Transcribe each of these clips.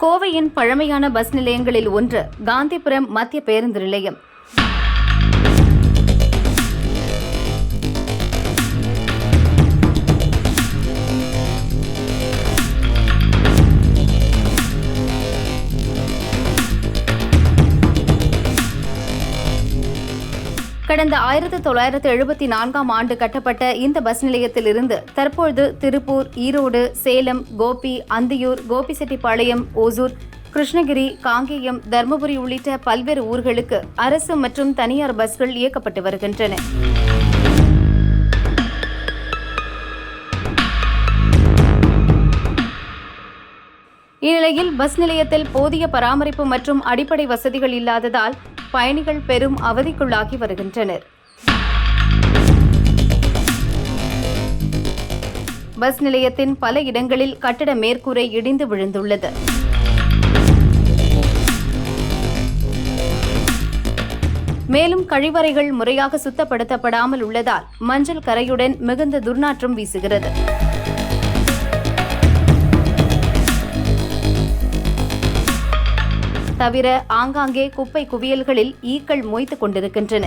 கோவையின் பழமையான பஸ் நிலையங்களில் ஒன்று காந்திபுரம் மத்திய பேருந்து நிலையம். கடந்த ஆயிரத்தி தொள்ளாயிரத்து எழுபத்தி நான்காம் ஆண்டு கட்டப்பட்ட இந்த பஸ் நிலையத்திலிருந்து தற்பொழுது திருப்பூர் ஈரோடு சேலம் கோபி அந்தியூர் கோபிசெட்டிப்பாளையம் ஓசூர் கிருஷ்ணகிரி காங்கேயம் தருமபுரி உள்ளிட்ட பல்வேறு ஊர்களுக்கு அரசு மற்றும் தனியார் பஸ்கள் இயக்கப்பட்டு வருகின்றன. இந்நிலையில் பஸ் நிலையத்தில் போதிய பராமரிப்பு மற்றும் அடிப்படை வசதிகள் இல்லாததால் பயணிகள் பெரும் அவதிக்குள்ளாகி வருகின்றனர். பஸ் நிலையத்தின் பல இடங்களில் கட்டட மேற்கூரை இடிந்து விழுந்துள்ளது. மேலும் கழிவறைகள் முறையாக சுத்தப்படுத்தப்படாமல் உள்ளதால் மஞ்சள் கரையுடன் மிகுந்த துர்நாற்றம் வீசுகிறது. தவிர ஆங்காங்கே குப்பை குவியல்களில் ஈக்கள் மொய்த்து கொண்டிருக்கின்றன.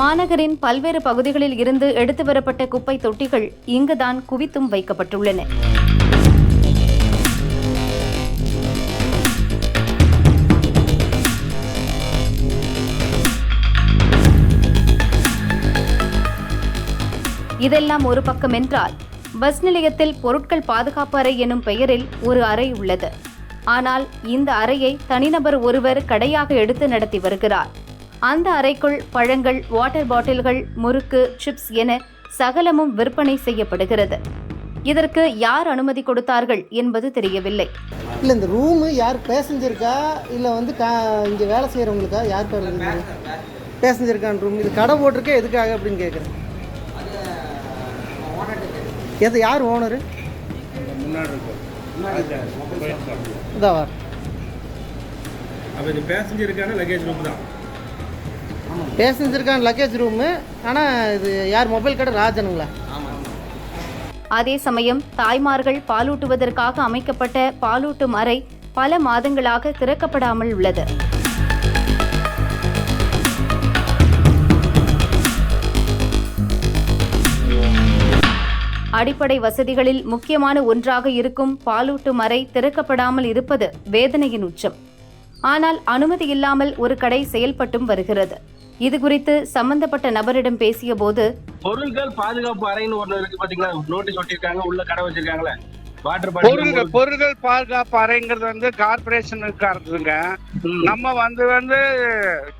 மாநகரின் பல்வேறு பகுதிகளில் இருந்து எடுத்து வரப்பட்ட குப்பை தொட்டிகள் இங்குதான் குவித்தும் வைக்கப்பட்டுள்ளன. இதெல்லாம் ஒரு பக்கம் என்றால் பஸ் நிலையத்தில் பொருட்கள் பாதுகாப்பு அறை எனும் பெயரில் ஒரு அறை உள்ளது. ஆனால் இந்த அறையை தனிநபர் ஒருவர் கடையாக எடுத்து நடத்தி வருகிறார். அந்த அறைக்குள் பழங்கள் வாட்டர் பாட்டில்கள் முறுக்கு சிப்ஸ் என சகலமும் விற்பனை செய்யப்படுகிறது. இதற்கு யார் அனுமதி கொடுத்தார்கள் என்பது தெரியவில்லை. இல்லை இந்த ரூமு யார் பேசஞ்சருக்கா இல்லை வந்து கா இங்கே வேலை செய்கிறவங்களுக்கா யார் பேர் பேசஞ்சருக்கான ரூம் இது கடை போட்டிருக்கே எதுக்காக அப்படின்னு கேட்குறேன் எது யார் ஓனரு? இதா வார் அப்போ இது பேசஞ்சருக்கான லக்கேஜ் ரூம் தான். பேசஞ்சருக்கான லக்கேஜ் ரூமு ஆனால் இது யார் மொபைல் கடை? ராஜனுங்களா? அதே சமயம் தாய்மார்கள் பாலூட்டுவதற்காக அமைக்கப்பட்ட பாலூட்டும் அறை பல மாதங்களாக திறக்கப்படாமல் உள்ளது. அடிப்படை வசதிகளில் முக்கியமான ஒன்றாக இருக்கும் பாலூட்டும் அறை திறக்கப்படாமல் இருப்பது வேதனையின் உச்சம். ஆனால் அனுமதி இல்லாமல் ஒரு கடை செயல்பட்டும் வருகிறது. இது குறித்து சம்பந்தப்பட்ட நபரிடம் பேசிய போது பொருட்கள் பாதுகாப்பு அறைன்னு ஒன்று இருக்கு பாத்தீங்களா? நோட்டீஸ் ஒட்டியிருக்காங்க உள்ள கடை வச்சிருக்காங்களே. பொருள்கள் பொருட்கள் பாதுகாப்பு அறைங்கிறது வந்து கார்பரேஷனுக்காரதுங்க நம்ம வந்து வந்து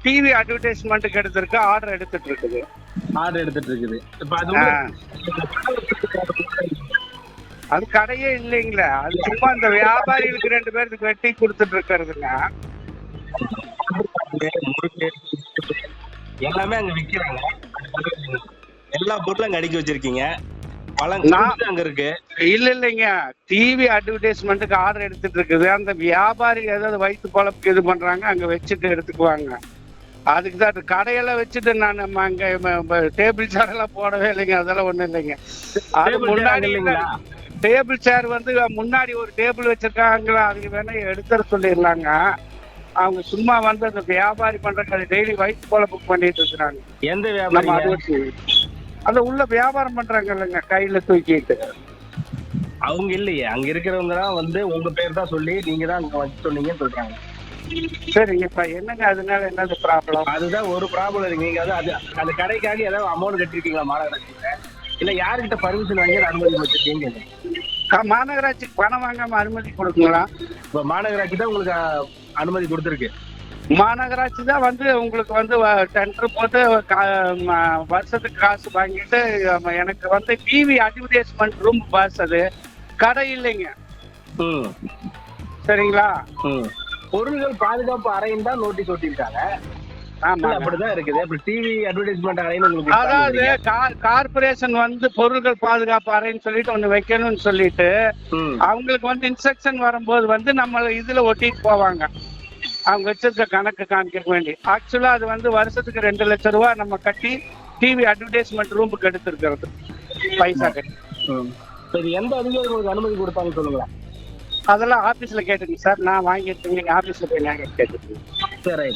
டிவி அட்வர்டைஸ்மெண்ட்டுக்கு எடுத்திருக்கு ஆர்டர் எடுத்துட்டு இருக்குது. ஆர்டர் எடுத்துட்டு இருக்குது. இப்ப அது கடையே இல்லைங்களே. அது சும்மா இந்த வியாபாரிகளுக்கு ரெண்டு பேருக்கு வெட்டி கொடுத்துட்டு இருக்கிறதுங்க. எல்லாமே அங்க விக்கிறாங்க. எல்லா பொருளும் அங்க அடுக்கி வச்சிருக்கீங்க. அங்க இருக்கு. இல்ல இல்லைங்க. டிவி அட்வர்டைஸ்மெண்ட்டுக்கு ஆர்டர் எடுத்துட்டு இருக்குது. அந்த வியாபாரி ஏதாவது வயிற்று பழப்புக்கு இது பண்றாங்க அங்க வச்சுட்டு எடுத்துக்குவாங்க. அதுக்கு தான் கடையெல்லாம் வச்சுட்டு நான் நம்ம அங்க டேபிள் சேர் எல்லாம் போடவே இல்லைங்க. அதெல்லாம் ஒண்ணும் இல்லைங்க. அது முன்னாடி இல்லைங்களா? டேபிள் சேர் வந்து முன்னாடி ஒரு டேபிள் வச்சிருக்காங்களா? அதுக்கு வேணா எடுத்துட சொல்லிடலாங்க. அவங்க சும்மா வந்து அந்த வியாபாரி பண்றாங்க டெய்லி வயிற்று பழப்புக்கு பண்ணிட்டு இருக்கிறாங்க. எந்த நம்ம அது வியாபாரி வச்சு அந்த உள்ள வியாபாரம் பண்றாங்க இல்லைங்க கையில தூக்கிட்டு. அவங்க இல்லையே அங்க இருக்கிறவங்க தான் வந்து உங்க பேர் தான் சொல்லி நீங்க தான் அங்க வச்சு சொன்னீங்கன்னு சொல்றாங்க. சரிங்க இப்ப என்னங்க அதனால என்னது ப்ராப்ளம் அதுதான் ஒரு ப்ராப்ளம் இருக்கு. நீங்க அது அது அந்த கடைக்காக ஏதாவது அமௌண்ட் கட்டிருக்கீங்களா மாநகராட்சியில? இல்ல யாருக்கிட்ட பர்மிஷன் வாங்கி அனுமதி வச்சிருக்கீங்க மாநகராட்சிக்கு பணம் வாங்காம அனுமதி கொடுக்குங்களா இப்ப மாநகராட்சி தான் உங்களுக்கு அனுமதி கொடுத்துருக்கு. மாநகராட்சி தான் வந்து உங்களுக்கு வந்து டெண்டர் போட்டு வருஷத்துக்கு காசு வாங்கிட்டு எனக்கு வந்து டிவி அட்வர்டைஸ்மெண்ட் ரூம் பாஸ் அது. கடை இல்லைங்க. சரிங்களா. பொருள்கள் பாதுகாப்பு அறைன்னு தான் நோட்டீஸ் ஒட்டியிருக்காங்க. அதாவது கொடுத்தாங்க. கா- கார்ப்பரேஷன் வந்து பொருட்கள் பாதுகாப்பு அறைன்னு சொல்லிட்டு ஒண்ணு வைக்கணும்னு சொல்லிட்டு. அவங்களுக்கு வந்து இன்ஸ்ட்ரக்ஷன் வரும்போது வந்து நம்ம இதுல ஒட்டிட்டு போவாங்க. அவங்க வச்சிருக்க கணக்கு காமிக்க வேண்டி. ஆக்சுவலா அது வந்து வருஷத்துக்கு ரெண்டு லட்சம் ரூபாய் நம்ம கட்டி டிவி அட்வர்டைஸ்மெண்ட் ரூமுக்கு எடுத்திருக்கிறது. பைசா கட்டி. சரி எந்த அதிகாரி உங்களுக்கு அனுமதி கொடுத்தாங்கன்னு சொல்லுங்களேன் அதெல்லாம் ஆபீஸ்ல கேட்டுங்க சார். நான் வாங்கிட்டு நீங்க ஆபீஸ்ல போய் நேரம் கேட்டுக்கோங்க. சரி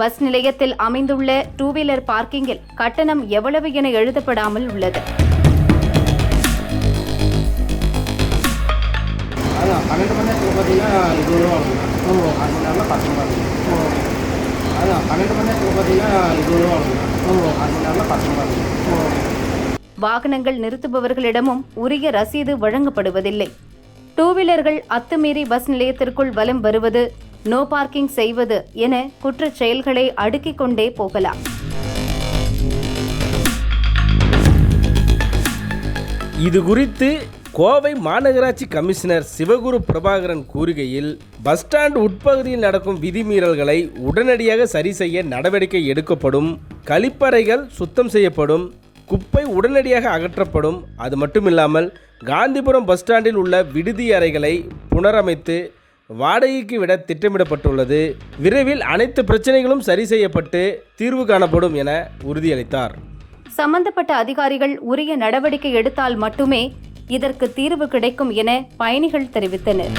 பஸ் நிலையத்தில் அமைந்துள்ள டூ வீலர் பார்க்கிங்கில் கட்டணம் எவ்வளவு என எழுதப்படாமல் உள்ளது. பன்னெண்டு மணி நேரத்தில் பார்த்தீங்கன்னா இருபது ரூபா ஆகுங்க ஓ. அது நேரம் பத்து ரூபா ஓ. அதான் பன்னெண்டு மணி நேரத்தில் பார்த்தீங்கன்னா இருபது ரூபா ஆகுங்க ஓ. அது நேரம் பத்து ரூபா ஓ. வாகனங்கள் நிறுத்துபவர்களிடமும் உரிய ரசீது வழங்கப்படுவதில்லை. டூ வீலர்கள் அத்துமீறி பஸ் நிலையத்திற்குள் வலம் வருவது நோ பார்க்கிங் செய்வது என குற்றச் செயல்களை அடுக்கிக் கொண்டே போகலாம். இது குறித்து கோவை மாநகராட்சி கமிஷனர் சிவகுரு பிரபாகரன் கூறுகையில் பஸ் ஸ்டாண்ட் உட்பகுதியில் நடக்கும் விதிமீறல்களை உடனடியாக சரி செய்ய நடவடிக்கை எடுக்கப்படும் கழிப்பறைகள் சுத்தம் செய்யப்படும் குப்பை உடனடியாக அகற்றப்படும். அது மட்டுமில்லாமல் காந்திபுரம் பஸ் ஸ்டாண்டில் உள்ள விடுதி அறைகளை புனரமைத்து வாடகைக்கு விட திட்டமிடப்பட்டுள்ளது. விரைவில் அனைத்து பிரச்சனைகளும் சரி செய்யப்பட்டு தீர்வு காணப்படும் என உறுதியளித்தார். சம்பந்தப்பட்ட அதிகாரிகள் உரிய நடவடிக்கை எடுத்தால் மட்டுமே இதற்கு தீர்வு கிடைக்கும் என பயணிகள் தெரிவித்தனர்.